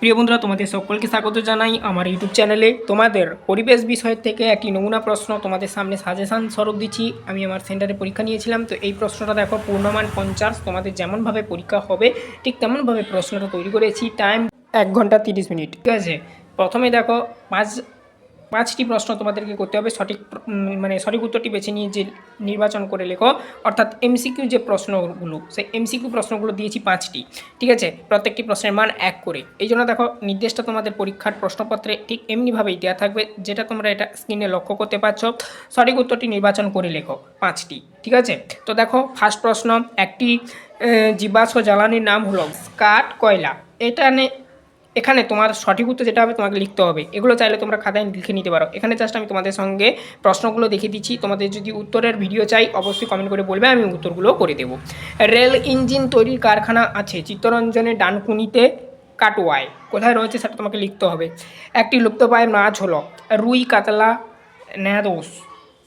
প্রিয় বন্ধুরা, তোমাদের সকলকে স্বাগত জানাই আমার ইউটিউব চ্যানেলে। তোমাদের পরিবেশ বিষয় থেকে একটি নমুনা প্রশ্ন তোমাদের সামনে সাজেশান স্বরূপ দিচ্ছি। আমি আমার সেন্টারে পরীক্ষা নিয়েছিলাম, তো এই প্রশ্নটা দেখো, পূর্ণমান পঞ্চাশ, তোমাদের যেমনভাবে পরীক্ষা হবে, ঠিক তেমনভাবে প্রশ্নটা তৈরি করেছি। টাইম এক ঘণ্টা তিরিশ মিনিট, ঠিক আছে? প্রথমে দেখো, পাঁচ পাঁচটি প্রশ্ন তোমাদেরকে করতে হবে। সঠিক মানে সঠিক উত্তরটি বেছে নিয়ে যে নির্বাচন করে লেখো। অর্থাৎ এমসিকিউ যে প্রশ্নগুলো, সেই এমসিকিউ প্রশ্নগুলো দিয়েছি পাঁচটি। ঠিক আছে? প্রত্যেকটি প্রশ্নের মান এক করে। এই জন্য দেখো, নির্দেশটা তোমাদের পরীক্ষার প্রশ্নপত্রে ঠিক এমনিভাবেই দেওয়া থাকবে, যেটা তোমরা এটা স্ক্রিনে লক্ষ্য করতে পারছ। সঠিক উত্তরটি নির্বাচন করে লেখো পাঁচটি। ঠিক আছে? তো দেখো ফার্স্ট প্রশ্ন, একটি জীবাশ্ম জ্বালানির নাম হলো কাঠ কয়লা। এটা এখানে তোমার সঠিক উত্তর যেটা হবে তোমাকে লিখতে হবে। এগুলো চাইলে তোমরা খাতায় লিখে নিতে পারো। এখানে জাস্ট আমি তোমাদের সঙ্গে প্রশ্নগুলো দেখিয়ে দিচ্ছি। তোমাদের যদি উত্তরের ভিডিও চাই, অবশ্যই কমেন্ট করে বলবে, আমি উত্তরগুলো করে দেবো। রেল ইঞ্জিন তৈরির কারখানা আছে, চিত্তরঞ্জনের ডানকুনিতে কাটোয়ায়। কোথায় রয়েছে সেটা তোমাকে লিখতে হবে। একটি লুপ্তপ্রায় মাছ হলো রুই কাতলা ন্যাদোস।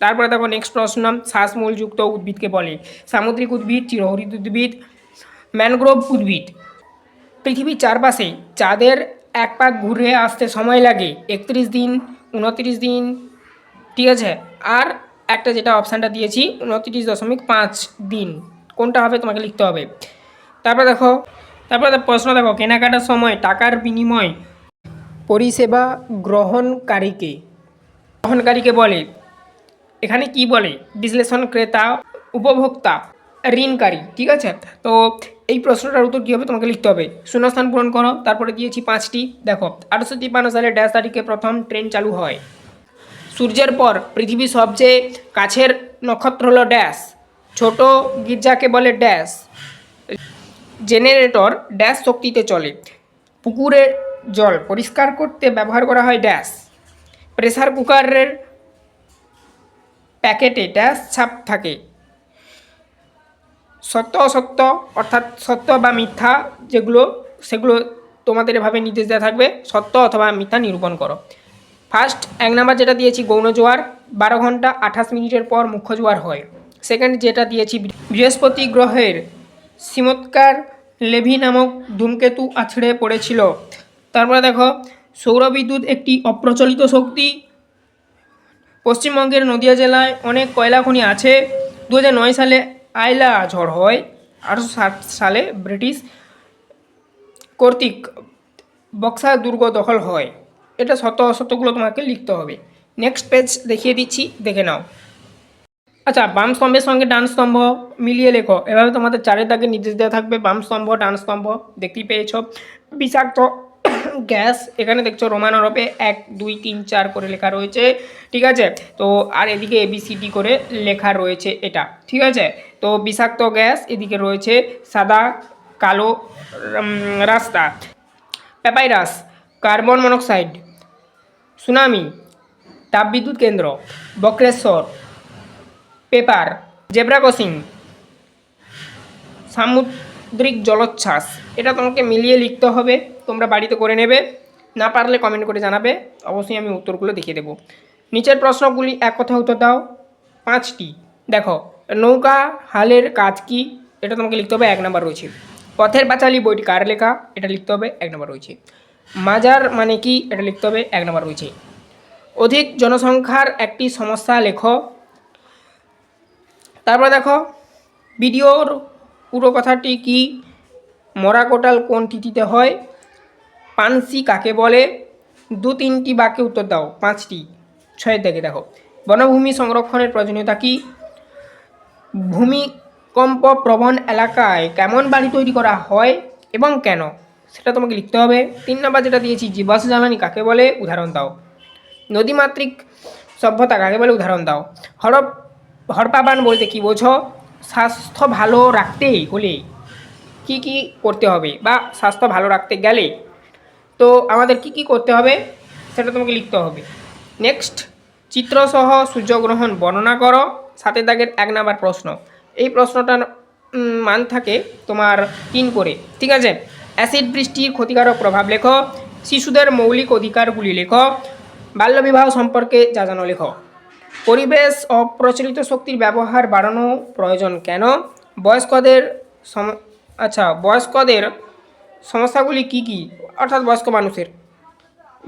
তারপরে দেখো নেক্সট প্রশ্ন, শ্বাসমূলযুক্ত উদ্ভিদকে বলে। সামুদ্রিক উদ্ভিদ, চিরহরিত উদ্ভিদ, ম্যানগ্রোভ উদ্ভিদ। পৃথিবীর চারপাশে চাঁদের এক পাক ঘুরে আসতে সময় লাগে। একত্রিশ দিন, উনত্রিশ দিন, ঠিক আছে? আর একটা যেটা অপশানটা দিয়েছি, উনত্রিশ দশমিক পাঁচ দিন। কোনটা হবে তোমাকে লিখতে হবে। তারপর দেখো, তারপরে প্রশ্ন দেখো, কেনাকাটার সময় টাকার বিনিময় পরিষেবা গ্রহণকারীকে গ্রহণকারীকে বলে। এখানে কি বলে? বিশ্লেষণ ক্রেতা, উপভোক্তা। ঋণকারী, ঠিক আছে? তো এই প্রশ্নটার উত্তর কী হবে? তোমাকে লিখতে হবে। শূন্যস্থান পূরণ করো, তারপরে দিয়েছি পাঁচটি। দেখো, আঠারোশো তিপ্পান্ন সালে ড্যাশ তারিখে প্রথম ট্রেন চালু হয়। সূর্যের পর পৃথিবীর সবচেয়ে কাছের নক্ষত্র হলো ড্যাশ। ছোট গির্জাকে বলে ড্যাশ। জেনারেটর ড্যাশ শক্তিতে চলে। পুকুরের জল পরিষ্কার করতে ব্যবহার করা হয় ড্যাশ। প্রেসার কুকারের প্যাকেটে ড্যাশ ছাপ থাকে। সত্য অসত্য, অর্থাৎ সত্য বা মিথ্যা যেগুলো, সেগুলো তোমাদের এভাবে নির্দেশ দেওয়া থাকবে, সত্য অথবা মিথ্যা নিরূপণ করো। ফার্স্ট এক নাম্বার যেটা দিয়েছি, গৌণ জোয়ার, বারো ঘণ্টা আঠাশ মিনিটের পর মুখ্য জোয়ার হয়। সেকেন্ড যেটা দিয়েছি বৃহস্পতি গ্রহের, সিমৎকার লেভি নামক ধূমকেতু আছড়ে পড়েছিল। তারপরে দেখো, সৌরবিদ্যুৎ একটি অপ্রচলিত শক্তি। পশ্চিমবঙ্গের নদিয়া জেলায় অনেক কয়লা খনি আছে। দু সালে আইলা ঝড় হয়। আঠারোশো ষাট সালে ব্রিটিশ কর্তৃক বক্সা দুর্গ দখল হয়। এটা শত শতগুলো তোমাকে লিখতে হবে। নেক্সট পেজ দেখিয়ে দিচ্ছি, দেখে নাও। আচ্ছা বাম স্তম্ভের সঙ্গে ডান স্তম্ভ মিলিয়ে লেখো। এভাবে তোমাদের চারের দাগে নির্দেশ দেওয়া থাকবে। বাম স্তম্ভ, ডান স্তম্ভ, দেখতেই পেয়েছ। বিষাক্ত গ্যাস, এখানে দেখছ রোমান আরবে এক, দুই, তিন, চার করে লেখা রয়েছে, ঠিক আছে? তো, আর এদিকে এবিসিডি করে লেখা রয়েছে এটা, ঠিক আছে? তো, বিষাক্ত গ্যাস, এদিকে রয়েছে সাদা, কালো রাস্তা প্যাপাইরাস কার্বন মনোক্সাইড, সুনামি, তাপবিদ্যুৎ কেন্দ্র, বক্রেশ্বর, পেপার, জেব্রা ক্রসিং সামুদ্রিক জলোচ্ছ্বাস। এটা তোমাকে মিলিয়ে লিখতে হবে, তোমরা বাড়িতে করে নেবে, না পারলে কমেন্ট করে জানাবে, অবশ্যই আমি উত্তরগুলো দেখিয়ে দেবো। নিচের প্রশ্নগুলি এক কথা উত্তর দাও। পাঁচটি। দেখো, নৌকা হালের কাজ কি? এটা তোমাকে লিখতে হবে, এক নাম্বার রয়েছে। পথের পাঁচালী বইটি কার লেখা? এটা লিখতে হবে, এক নাম্বার রয়েছে। মাজার মানে কি? এটা লিখতে হবে, এক নাম্বার রয়েছে। অধিক জনসংখ্যার একটি সমস্যা লেখো। তারপর দেখো, ভিডিওর পুরো কথাটি কি? মরা কোটাল কোন তিথিতে হয়? পানসি কাকে বলে? দু তিনটি বাক্যে উত্তর দাও, পাঁচটি। ছয়ের দিকে দেখো। বনভূমি সংরক্ষণের প্রয়োজনীয়তা কি? ভূমিকম্প প্রবণ এলাকায় কেমন বাড়ি তৈরি করা হয় এবং কেন? সেটা তোমাকে লিখতে হবে। তিন নম্বর যেটা দিয়েছি, জীবাশ্ম জ্বালানি কাকে বলে? উদাহরণ দাও। নদীমাতৃক সভ্যতা কাকে বলে? উদাহরণ দাও। হরপ হরপাবান বলতে কি বোঝো? স্বাস্থ্য ভালো রাখতে হলে কি কি করতে হবে বা স্বাস্থ্য ভালো রাখতে গেলে তো আমাদের কি কি করতে হবে সেটা তোমাকে লিখতে হবে। নেক্সট চিত্রসহ সূর্যগ্রহণ বর্ণনা করো। সাথে দাগের এক নাম্বার প্রশ্ন। এই প্রশ্নটার মান থাকে তোমার তিন করে। ঠিক আছে? অ্যাসিড বৃষ্টির ক্ষতিকারক প্রভাব লেখো। শিশুদের মৌলিক অধিকারগুলি লেখো। বাল্যবিবাহ সম্পর্কে যা জানো লেখো। পরিবেশ অপ্রচলিত শক্তির ব্যবহার বাড়ানো প্রয়োজন কেন? বয়স্কদের সম আচ্ছা বয়স্কদের সমস্যাগুলি কি কি? অর্থাৎ বয়স্ক মানুষের।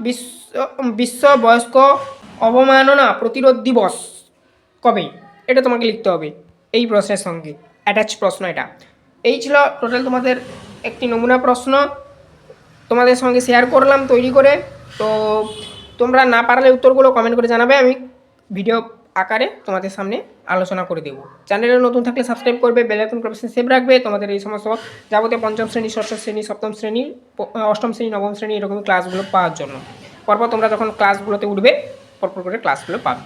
বিশ্ব বিশ্ব বয়স্ক অবমাননা প্রতিরোধ দিবস কবে? এটা তোমাকে লিখতে হবে এই প্রশ্নের সঙ্গে। অ্যাটাচ প্রশ্ন এটা। এই ছিল টোটাল তোমাদের একটি নমুনা প্রশ্ন। তোমাদের সঙ্গে শেয়ার করলাম তৈরি করে। তো তোমরা না পারলে উত্তরগুলো কমেন্ট করে জানাবে। আমি ভিডিও আকারে তোমাদের সামনে আলোচনা করে দেবো। চ্যানেলে নতুন থাকলে সাবস্ক্রাইব করবে বেলাইকন প্রফেশন সেভ রাখবে। তোমাদের এই সমস্ত যাবতীয় পঞ্চম শ্রেণি, ষষ্ঠ শ্রেণি, সপ্তম শ্রেণি অষ্টম শ্রেণি, নবম শ্রেণি এরকম ক্লাসগুলো পাওয়ার জন্য। পরপর তোমরা যখন ক্লাসগুলোতে উঠবে, পরপর করে ক্লাসগুলো পাবে।